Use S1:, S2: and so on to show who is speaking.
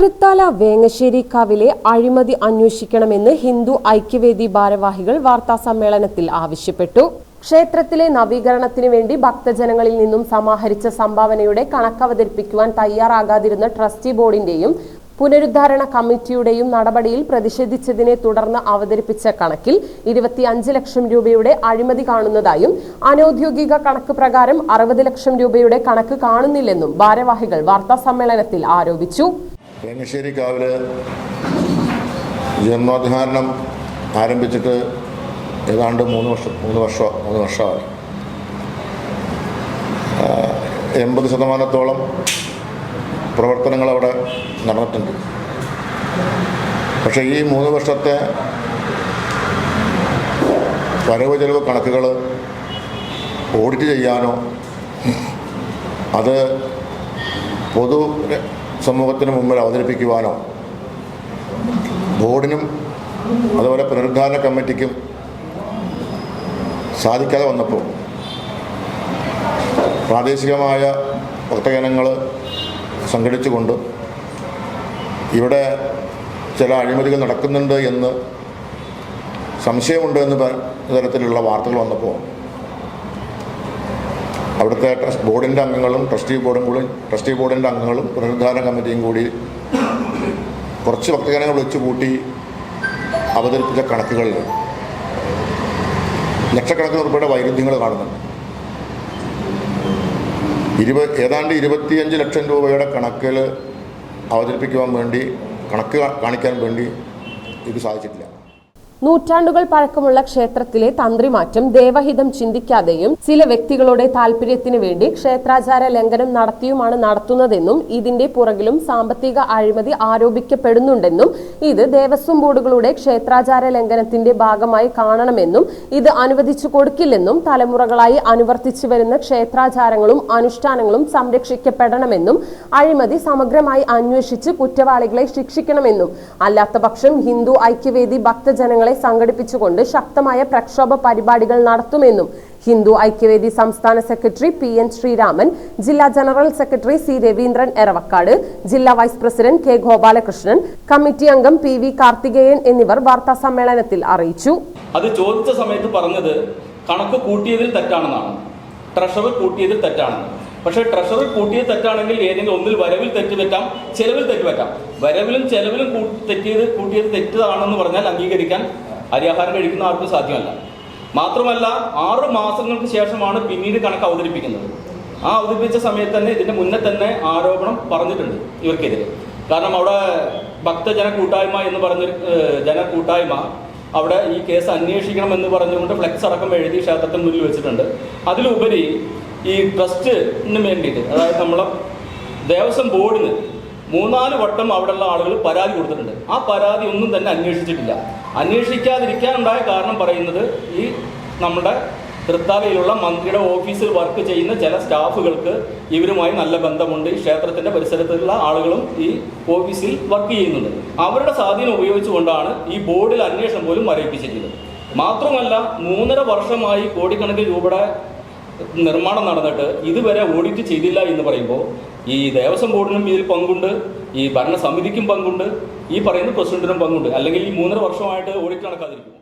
S1: തൃത്താല വേങ്ങശ്ശേരിക്കാവിലെ അഴിമതി അന്വേഷിക്കണമെന്ന് ഹിന്ദു ഐക്യവേദി ഭാരവാഹികൾ വാർത്താസമ്മേളനത്തിൽ ആവശ്യപ്പെട്ടു. ക്ഷേത്രത്തിലെ നവീകരണത്തിനു വേണ്ടി ഭക്തജനങ്ങളിൽ നിന്നും സമാഹരിച്ച സംഭാവനയുടെ കണക്കവതരിപ്പിക്കുവാൻ തയ്യാറാകാതിരുന്ന ട്രസ്റ്റി ബോർഡിന്റെയും പുനരുദ്ധാരണ കമ്മിറ്റിയുടെയും നടപടിയിൽ പ്രതിഷേധിച്ചതിനെ തുടർന്ന് അവതരിപ്പിച്ച കണക്കിൽ ഇരുപത്തിയഞ്ച് ലക്ഷം രൂപയുടെ അഴിമതി കാണുന്നതായും അനൌദ്യോഗിക കണക്ക് പ്രകാരം അറുപത് ലക്ഷം രൂപയുടെ കണക്ക് കാണുന്നില്ലെന്നും ഭാരവാഹികൾ വാർത്താസമ്മേളനത്തിൽ ആരോപിച്ചു.
S2: വേങ്ങശ്ശേരി കാവിൽ ജന്മോദ്ധാരണം ആരംഭിച്ചിട്ട് ഏതാണ്ട് മൂന്ന് വർഷം മൂന്ന് വർഷം മൂന്ന് വർഷമായി. എൺപത് ശതമാനത്തോളം പ്രവർത്തനങ്ങൾ അവിടെ നടന്നിട്ടുണ്ട്. പക്ഷേ ഈ മൂന്ന് വർഷത്തെ വരവ് ചെലവ് കണക്കുകൾ ഓഡിറ്റ് ചെയ്യാനോ അത് പൊതു സമൂഹത്തിന് മുമ്പിൽ അവതരിപ്പിക്കുവാനോ? ബോർഡിനും അതുപോലെ പുനരുദ്ധാരണ കമ്മിറ്റിക്കും സാധിക്കാതെ വന്നപ്പോൾ പ്രാദേശികമായ ഭക്തജനങ്ങൾ സംഘടിച്ചുകൊണ്ട് ഇവിടെ ചില അഴിമതികൾ നടക്കുന്നുണ്ട് എന്ന് സംശയമുണ്ട് എന്ന് തരത്തിലുള്ള വാർത്തകൾ വന്നപ്പോൾ അവിടുത്തെ ട്രസ്റ്റ് ബോർഡിന്റെ അംഗങ്ങളും ട്രസ്റ്റി ബോർഡും കൂടി ട്രസ്റ്റി ബോർഡിന്റെ അംഗങ്ങളും പുനരുദ്ധാരണ കമ്മിറ്റിയും കൂടി കുറച്ച് ഭക്തജനങ്ങൾ വെച്ച് കൂട്ടി അവതരിപ്പിച്ച കണക്കുകളിൽ ലക്ഷക്കണക്കിന് രൂപയുടെ വൈരുദ്ധ്യങ്ങൾ കാണുന്നുണ്ട്. ഇരുപത് ഏതാണ്ട് ഇരുപത്തിയഞ്ച് ലക്ഷം രൂപയുടെ കണക്കിൽ അവതരിപ്പിക്കുവാൻ വേണ്ടി കണക്ക് കാണിക്കാൻ വേണ്ടി ഇത് സാധിച്ചിട്ടില്ല.
S1: നൂറ്റാണ്ടുകൾ പഴക്കമുള്ള ക്ഷേത്രത്തിലെ തന്ത്രിമാറ്റം ദേവഹിതം ചിന്തിക്കാതെയും ചില വ്യക്തികളുടെ താല്പര്യത്തിന് വേണ്ടി ക്ഷേത്രാചാര ലംഘനം നടത്തിയുമാണ് നടത്തുന്നതെന്നും ഇതിന്റെ പുറകിലും സാമ്പത്തിക അഴിമതി ആരോപിക്കപ്പെടുന്നുണ്ടെന്നും ഇത് ദേവസ്വം ബോർഡുകളുടെ ക്ഷേത്രാചാര ലംഘനത്തിന്റെ ഭാഗമായി കാണണമെന്നും ഇത് അനുവദിച്ചു കൊടുക്കില്ലെന്നും തലമുറകളായി അനുവർത്തിച്ചു വരുന്ന ക്ഷേത്രാചാരങ്ങളും അനുഷ്ഠാനങ്ങളും സംരക്ഷിക്കപ്പെടണമെന്നും അഴിമതി സമഗ്രമായി അന്വേഷിച്ച് കുറ്റവാളികളെ ശിക്ഷിക്കണമെന്നും അല്ലാത്തപക്ഷം ഹിന്ദു ഐക്യവേദി ഭക്തജനങ്ങളെ സംഘടിപ്പിച്ചുകൊണ്ട് ശക്തമായ പ്രക്ഷോഭ പരിപാടികൾ നടത്തുമെന്നും ഹിന്ദു ഐക്യവേദി സംസ്ഥാന സെക്രട്ടറി പി എൻ ശ്രീരാമൻ ജില്ലാ general secretary C Raveendran Eravakkad ജില്ലാ vice president K Gopalakrishnan committee അംഗം പി വി കാർത്തികേയൻ എന്നിവർ വാർത്താ സമ്മേളനത്തിൽ അറിയിച്ചു.
S3: അത് ചോദിച്ച സമയത്ത് പറഞ്ഞത് കണക്ക് കൂട്ടിയതിൽ തെറ്റാണെന്നാണ്. ട്രഷറർ കൂട്ടിയതിൽ തെറ്റാണെന്ന് പക്ഷേ ട്രഷറി കൂട്ടിയ തെറ്റാണെങ്കിൽ ഏതെങ്കിലും ഒന്നിൽ വരവിൽ തെറ്റ് തെറ്റാം ചെലവിൽ തെറ്റ് പറ്റാം. വരവിലും ചെലവിലും തെറ്റിയത് കൂട്ടിയത് തെറ്റാണെന്ന് പറഞ്ഞാൽ അംഗീകരിക്കാൻ അരിയാഹാരം കഴിക്കുന്ന ആർക്കും സാധ്യമല്ല. മാത്രമല്ല ആറ് മാസങ്ങൾക്ക് ശേഷമാണ് പിന്നീട് കണക്ക് അവതരിപ്പിക്കുന്നത്. ആ അവതരിപ്പിച്ച സമയത്ത് തന്നെ ഇതിന്റെ മുന്നേ തന്നെ ആരോപണം പറഞ്ഞിട്ടുണ്ട് ഇവർക്കെതിരെ. കാരണം അവിടെ ഭക്തജന കൂട്ടായ്മ എന്ന് പറഞ്ഞ ജന കൂട്ടായ്മ അവിടെ ഈ കേസ് അന്വേഷിക്കണം എന്ന് പറഞ്ഞുകൊണ്ട് ഫ്ലെക്സ് അടക്കം എഴുതി ക്ഷേത്രത്തിന് മുന്നിൽ വെച്ചിട്ടുണ്ട്. അതിലുപരി ഈ ട്രസ്റ്റിന് വേണ്ടിയിട്ട് അതായത് നമ്മളെ ദേവസ്വം ബോർഡിന് മൂന്നാൽ വട്ടം അവിടെയുള്ള ആളുകൾ പരാതി കൊടുത്തിട്ടുണ്ട്. ആ പരാതി ഒന്നും തന്നെ അന്വേഷിച്ചിട്ടില്ല. അന്വേഷിക്കാതിരിക്കാനുണ്ടായ കാരണം പറയുന്നത് ഈ നമ്മുടെ തൃത്താലയിലുള്ള മന്ത്രിയുടെ ഓഫീസിൽ വർക്ക് ചെയ്യുന്ന ചില സ്റ്റാഫുകൾക്ക് ഇവരുമായി നല്ല ബന്ധമുണ്ട്. ഈ ക്ഷേത്രത്തിന്റെ പരിസരത്തുള്ള ആളുകളും ഈ ഓഫീസിൽ വർക്ക് ചെയ്യുന്നുണ്ട്. അവരുടെ സ്വാധീനം ഉപയോഗിച്ചുകൊണ്ടാണ് ഈ ബോർഡിൽ അന്വേഷണം പോലും മരവിപ്പിച്ചിട്ടുള്ളത് മാത്രമല്ല മൂന്നര വർഷമായി കോടിക്കണക്കിന് രൂപയുടെ നിർമ്മാണം നടന്നിട്ട് ഇതുവരെ ഓഡിറ്റ് ചെയ്തില്ല എന്ന് പറയുമ്പോൾ ഈ ദേവസ്വം ബോർഡിനും ഇതിൽ പങ്കുണ്ട് ഈ ഭരണസമിതിക്കും പങ്കുണ്ട് ഈ പറയുന്ന പ്രസിഡന്റിനും പങ്കുണ്ട്. അല്ലെങ്കിൽ ഈ മൂന്നര വർഷമായിട്ട് ഓഡിറ്റ് നടക്കാതിരിക്കും